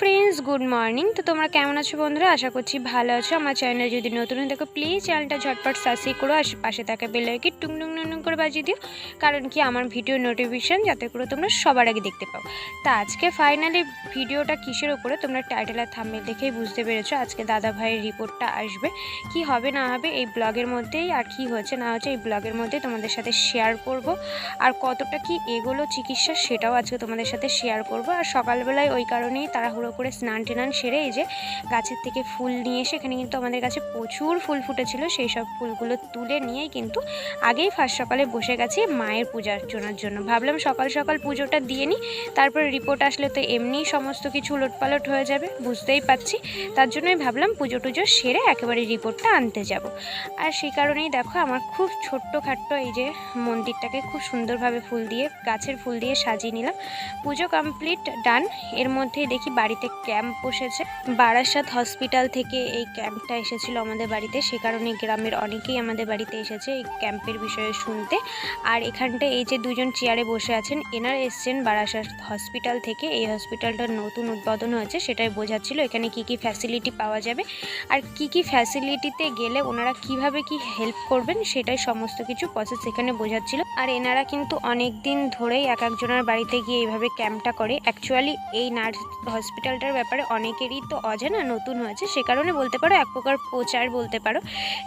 Friends good morning তো তোমরা কেমন আছো বন্ধুরা? আশা করছি ভালো আছো। আমার চ্যানেল যদি নতুন হয়ে দেখো প্লিজ চ্যানেলটা ঝটপট সাবস্ক্রাইব করো আর পাশে থাকা বেলাইকে টুং টুং টুং করে বাজিয়ে দিও। কারণ কি, আমার ভিডিও নোটিফিকেশান যাতে করে তোমরা সবার আগে দেখতে পাও। তা আজকে ফাইনালি ভিডিওটা কিসের ওপরে তোমরা টাইটেল আর থাম্বনেল দেখেই বুঝতে পেরেছ। আজকে দাদা ভাইয়ের রিপোর্টটা আসবে। কি হবে, না হবে, এই ব্লগের মধ্যেই আর কি হচ্ছে, না হচ্ছে, এই ব্লগের মধ্যে তোমাদের সাথে শেয়ার করব। আর কতটা কি এগুলো চিকিৎসা, সেটাও আজকে তোমাদের সাথে শেয়ার করব। আর সকালবেলায় ওই কারণেই তাড়াহুড়ো করে স্নান টেনান সেরে এই যে গাছের থেকে ফুল নিয়ে এসে এখানে কিন্তু আমাদের কাছে প্রচুর ফুল ফুটেছিল। সেই সব ফুলগুলো তুলে নিয়েই কিন্তু আগেই ফার্স্ট সকালে বসে গেছি মায়ের পূজা অর্চনার জন্য। ভাবলাম সকাল সকাল পুজোটা দিয়ে নিই, তারপর রিপোর্ট আসলে তো এমনিই সমস্ত কিছু উলটপালট হয়ে যাবে, বুঝতেই পারছি। তার জন্যই ভাবলাম পুজো টুজো সেরে একেবারে রিপোর্টটা আনতে যাব। আর সেই কারণেই দেখো আমার খুব ছোট্ট খাট্ট এই যে মন্দিরটাকে খুব সুন্দরভাবে ফুল দিয়ে, গাছের ফুল দিয়ে সাজিয়ে নিলাম। পুজো কমপ্লিট ডান এর মধ্যেই দেখি বাড়িতে ক্যাম্প বসেছে। বারাসাত হসপিটাল থেকে এই ক্যাম্পটা এসেছিল আমাদের বাড়িতে। সে কারণে গ্রামের অনেকেই আমাদের বাড়িতে এসেছে এই ক্যাম্পের বিষয়ে শুনতে। আর এখানটা এই যে দুজন চেয়ারে বসে আছেন, এনারা এসছেন বারাসাত হসপিটাল থেকে। এই হসপিটালটা নতুন উদ্বোধন হয়েছে, সেটাই বোঝাচ্ছিল এখানে কি কি ফ্যাসিলিটি পাওয়া যাবে। আর কি কি ফ্যাসিলিটিতে গেলে ওনারা কীভাবে কি হেল্প করবেন, সেটাই সমস্ত কিছু প্রসেস এখানে বোঝাচ্ছিল। আর এনারা কিন্তু অনেক দিন ধরেই এক একজনের বাড়িতে গিয়ে এইভাবে ক্যাম্পটা করে। অ্যাকচুয়ালি এই নার্স হসপিটালটার ব্যাপারে অনেকেরই তো অজানা নতুন হয়েছে। সে কারণে বলতে পারো, এক প্রকার প্রচার বলতে পারো।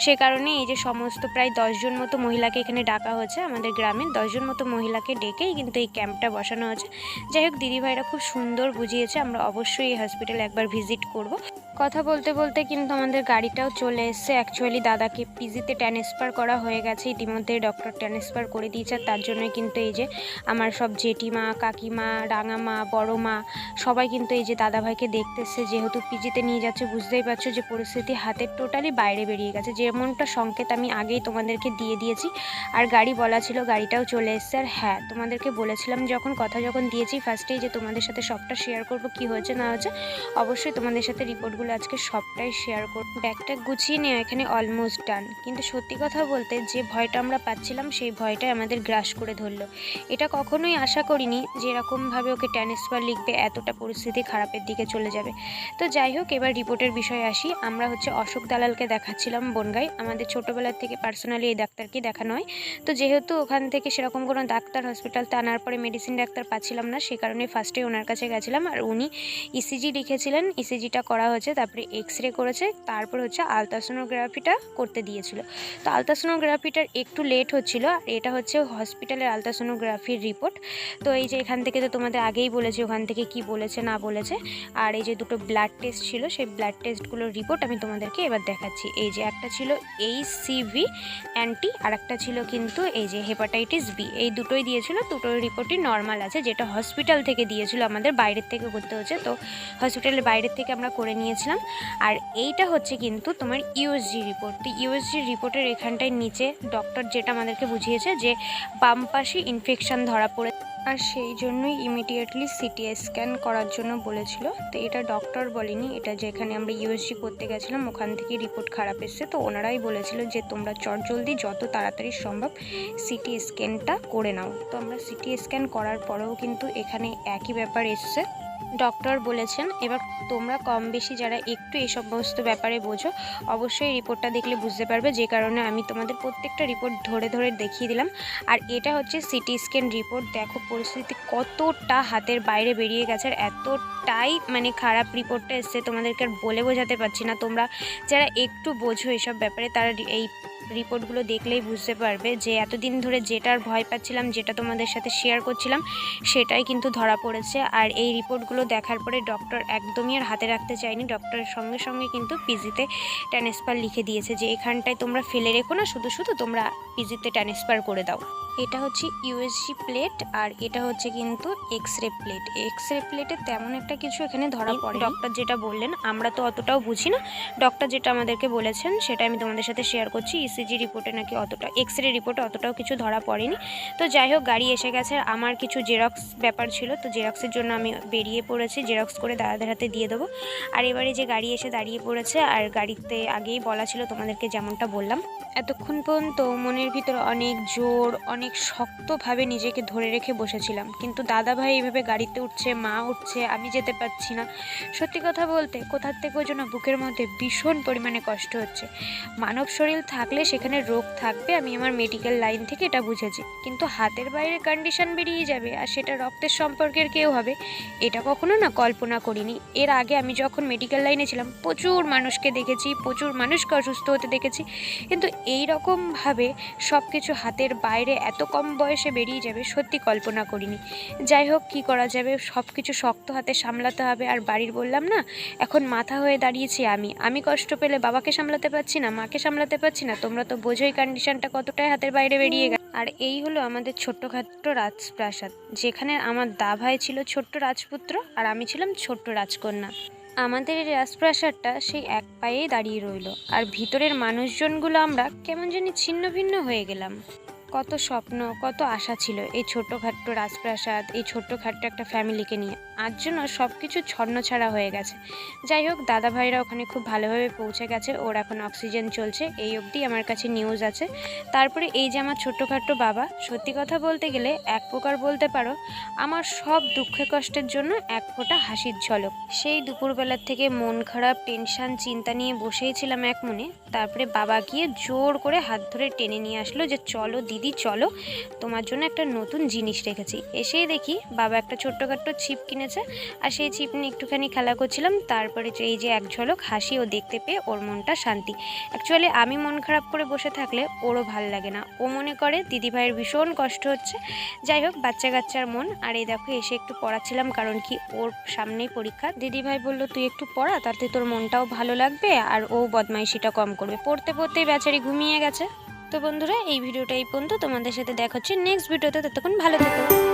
সে কারণে এই যে সমস্ত প্রায় দশজন মতো মহিলাকে এখানে ডাকা হয়েছে আমাদের গ্রামের দশজন মতো মহিলাকে ডেকেই কিন্তু এই ক্যাম্পটা বসানো হয়েছে। যাই হোক, দিদিভাইরা খুব সুন্দর বুঝিয়েছে। আমরা অবশ্যই এই হসপিটালে একবার ভিজিট করব। কথা বলতে বলতে কিন্তু আমাদের গাড়িটাও চলে এসছে। অ্যাকচুয়ালি দাদাকে পিজিতে ট্রান্সফার করা হয়ে গেছে। ইতিমধ্যে ডক্টর ট্রান্সফার করে দিয়েছে। তার জন্যই কিন্তু এই যে আমার সব জেঠিমা, কাকিমা, রাঙামা বড় মা সবাই কিন্তু এই যে দাদাভাইকে দেখতেছে। যেহেতু পিজিতে নিয়ে যাচ্ছে, বুঝতেই পারছ যে পরিস্থিতি হাতের টোটালি বাইরে বেরিয়ে গেছে। যেমনটা সংকেত আমি আগেই তোমাদেরকে দিয়ে দিয়েছি। আর গাড়ি বলা ছিল, গাড়িটাও চলে এসছে। আর হ্যাঁ তোমাদেরকে বলেছিলাম যখন, কথা যখন দিয়েছি ফার্স্টেই যে তোমাদের সাথে সবটা শেয়ার করব, কি হয়েছে, না হয়েছে, অবশ্যই তোমাদের সাথে রিপোর্টগুলো আজকে সবটাই শেয়ার করব। ব্যাগটা গুছিয়ে নেওয়া এখানে অলমোস্ট ডান কিন্তু সত্যি কথা বলতে যে ভয়টা আমরা পাচ্ছিলাম, সেই ভয়টাই আমাদের গ্রাস করে ধরলো। এটা কখনোই আশা করিনি যে এরকমভাবে ওকে ট্রান্সফার লিখবে, এতটা পরিস্থিতি খারাপের দিকে চলে যাবে। তো যাই হোক, এবার রিপোর্টের বিষয়ে আসি। আমরা হচ্ছে অশোক দালালকে দেখাচ্ছিলাম বনগাই আমাদের ছোটোবেলার থেকে পার্সোনালি এই ডাক্তারকে দেখানো হয় তো যেহেতু ওখান থেকে সেরকম কোনো ডাক্তার হসপিটালতে আনার পরে মেডিসিন ডাক্তার পাচ্ছিলাম না, সে কারণে ফার্স্টে ওনার কাছে গেছিলাম। আর উনি ইসিজি লিখেছিলেন। ইসিজিটা করা হয়েছে। তারপরে এক্স রে করেছে, তারপর হচ্ছে আলট্রাসোনোগ্রাফিটা করতে দিয়েছিল। তো আলট্রাসোনোগ্রাফিটার একটু লেট হচ্ছিল, আর এটা হচ্ছে হসপিটালের আলট্রাসোনোগ্রাফির রিপোর্ট তো এই যে এখান থেকে তো তোমাদের আগেই বলেছি, ওখান থেকে কি বলেছে, না বলেছে, আর এই যে দুটো ব্লাড টেস্ট ছিল, সেই ব্লাড টেস্টগুলোর রিপোর্ট আমি তোমাদেরকে এবার দেখাচ্ছি। এই যে একটা ছিল এইচ সিভি অ্যান্টি আর একটা ছিল কিন্তু এই যে হেপাটাইটিস বি এই দুটোই দিয়েছিল দুটোর রিপোর্টই নর্মাল আছে, যেটা হসপিটাল থেকে দিয়েছিল, আমাদের বাইরের থেকে করতে হচ্ছে। তো হসপিটালের বাইরের থেকে আমরা করে নিয়েছিলাম আর এইটা হচ্ছে কিন্তু তোমার ইউএসজি রিপোর্ট তো ইউএসজি রিপোর্টের এখানটায় নিচে ডক্টর যেটা আমাদেরকে বুঝিয়েছে যে বাম পাশে ইনফেকশন ধরা পড়ে আর সেই জন্যই ইমিডিয়েটলি সিটি স্ক্যান করার জন্য বলেছিল। তো এটা ডক্টর বলেনি, এটা যেখানে আমরা ইউএসজি করতে গেছিলাম ওখান থেকে রিপোর্ট খারাপ এসছে। তো ওনারাই বলেছিল যে তোমরা চটজলদি যত তাড়াতাড়ি সম্ভব সিটি স্ক্যানটা করে নাও। তো আমরা সিটি স্ক্যান করার পরেও কিন্তু এখানে একই ব্যাপার এসছে। ডক্টর বলেছেন, এবার তোমরা কম বেশি যারা একটু এই সমস্ত ব্যাপারে বোঝো, অবশ্যই রিপোর্টটা দেখলে বুঝতে পারবে। যে কারণে আমি তোমাদের প্রত্যেকটা রিপোর্ট ধরে ধরে দেখিয়ে দিলাম। আর এটা হচ্ছে সিটি স্ক্যান রিপোর্ট। দেখো পরিস্থিতি কতটা হাতের বাইরে বেরিয়ে গেছে আর এতটাই মানে খারাপ রিপোর্টটা এসছে। তোমাদেরকে আর বলে বোঝাতে পারছি না। তোমরা যারা একটু বোঝো এসব ব্যাপারে, তারা এই রিপোর্টগুলো দেখলেই বুঝতে পারবে যে এতদিন ধরে যেটার ভয় পাচ্ছিলাম যেটা তোমাদের সাথে শেয়ার করছিলাম সেটাই কিন্তু ধরা পড়েছে। আর এই রিপোর্টগুলো দেখার পরে ডক্টর একদমই আর হাতে রাখতে চায়নি। ডক্টরের সঙ্গে সঙ্গে কিন্তু পিজিতে ট্রান্সফার লিখে দিয়েছে যে এখানটায় তোমরা ফেলে রেখো না শুধু শুধু তোমরা পিজিতে ট্রান্সফার করে দাও। এটা হচ্ছে ইউএসজি প্লেট আর এটা হচ্ছে কিন্তু X ray plate X ray প্লেটে তেমন একটা কিছু এখানে ধরা পড়ে ডক্টর যেটা বললেন আমরা তো অতটাও বুঝি না। ডক্টর যেটা আমাদেরকে বলেছেন সেটা আমি তোমাদের সাথে শেয়ার করছি। ইসিজি রিপোর্টে নাকি অতটা এক্স রে রিপোর্টে অতটাও কিছু ধরা পড়েনি। তো যাই হোক, গাড়ি এসে গেছে। আমার কিছু জেরক্স ব্যাপার ছিল, তো জেরক্সের জন্য আমি বেরিয়ে পড়েছি। জেরক্স করে দাদাদের হাতে দিয়ে দেবো। আর এবারে যে গাড়ি এসে দাঁড়িয়ে পড়েছে, আর গাড়িতে আগেই বলা ছিল, তোমাদেরকে যেমনটা বললাম, এতক্ষণ পর্যন্ত মনের ভিতর অনেক জোর, অনেক শক্তভাবে নিজেকে ধরে রেখে বসেছিলাম। কিন্তু দাদা ভাই এইভাবে গাড়িতে উঠছে, মা উঠছে, আমি যেতে পারছি না। সত্যি কথা বলতে, কোথার থেকে ওই জন্য বুকের মধ্যে ভীষণ পরিমাণে কষ্ট হচ্ছে। মানব শরীর থাকলে সেখানে রোগ থাকবে, আমি আমার মেডিকেল লাইন থেকে এটা বুঝেছি। কিন্তু হাতের বাইরে কন্ডিশন বেরিয়ে যাবে আর সেটা রক্তের সম্পর্কের কেউ হবে, এটা কখনো না কল্পনা করিনি। এর আগে আমি যখন মেডিকেল লাইনে ছিলাম, প্রচুর মানুষকে দেখেছি, প্রচুর মানুষকে অসুস্থ হতে দেখেছি। কিন্তু এই রকমভাবে সব কিছু হাতের বাইরে এত কম বয়সে বেরিয়ে যাবে, সত্যি কল্পনা করিনি। যাই হোক, কী করা যাবে? সব কিছু শক্ত হাতে সামলাতে হবে। আর বাড়ির বললাম না, এখন মাথা হয়ে দাঁড়িয়েছি আমি। আমি কষ্ট পেলে বাবাকে সামলাতে পারছি না, মাকে সামলাতে পারছি না তোমরা তো বোঝোই কন্ডিশনটা কতটাই হাতের বাইরে বেরিয়ে গেছে আর এই হলো আমাদের ছোট্টখাট্ট রাজপ্রাসাদ, যেখানে আমার দা ভাই ছিল ছোট্ট রাজপুত্র আর আমি ছিলাম ছোট্ট রাজকন্যা। আমাদের এই রাজপ্রাসাদটা সেই এক পায়েই দাঁড়িয়ে রইল, আর ভিতরের মানুষজনগুলো আমরা কেমন জানি ছিন্ন ভিন্ন হয়ে গেলাম। কত স্বপ্ন, কত আশা ছিল এই ছোট্টখাট্ট রাজপ্রাসাদ, এই ছোট্টখাট্ট একটা ফ্যামিলিকে নিয়ে। আজ জন্য সব কিছু ছন্নছাড়া হয়ে গেছে। যাই হোক দাদা ভাইরা ওখানে খুব ভালোভাবে পৌঁছে গেছে। ওর এখন অক্সিজেন চলছে। এই অবধি আমার কাছে নিউজ আছে। তারপরে এই যে আমার ছোট্টখাট্ট বাবা, সত্যি কথা বলতে গেলে এক প্রকার বলতে পারো, আমার সব দুঃখে কষ্টের জন্য এক ফোঁটা হাসির ঝলক। সেই দুপুরবেলার থেকে মন খারাপ টেনশন চিন্তা নিয়ে বসেই ছিলাম এক মনে। তারপরে বাবা গিয়ে জোর করে হাত ধরে টেনে নিয়ে আসলো যে, চলো দিদি চলো। তোমার জন্য একটা নতুন জিনিস রেখেছি। এসেই দেখি বাবা একটা ছোট্টখাট্ট ছিপ কিনেছে। আর সেই ছিপ নিয়ে একটুখানি খেলা করছিলাম। তারপরে এই যে এক ঝলক হাসি ও দেখতে পেয়ে ওর মনটা শান্তি। অ্যাকচুয়ালি আমি মন খারাপ করে বসে থাকলে ওরও ভালো লাগে না। ও মনে করে দিদিভাইয়ের ভীষণ কষ্ট হচ্ছে। যাই হোক, বাচ্চা কাচ্চার মন। আর এই দেখো, এসে একটু পড়াচ্ছিলাম কারণ কি ওর সামনেই পরীক্ষা। দিদিভাই বলল, তুই একটু পড়া, তাতে তোর মনটাও ভালো লাগবে আর ও বদমাইশিটা কম করবে। পড়তে পড়তেই বেচারি ঘুমিয়ে গেছে। তো বন্ধুরা, এই ভিডিওটা এই পর্যন্ত। তোমাদের সাথে দেখা হচ্ছে নেক্সট ভিডিওতে ততক্ষণ ভালো থেকো।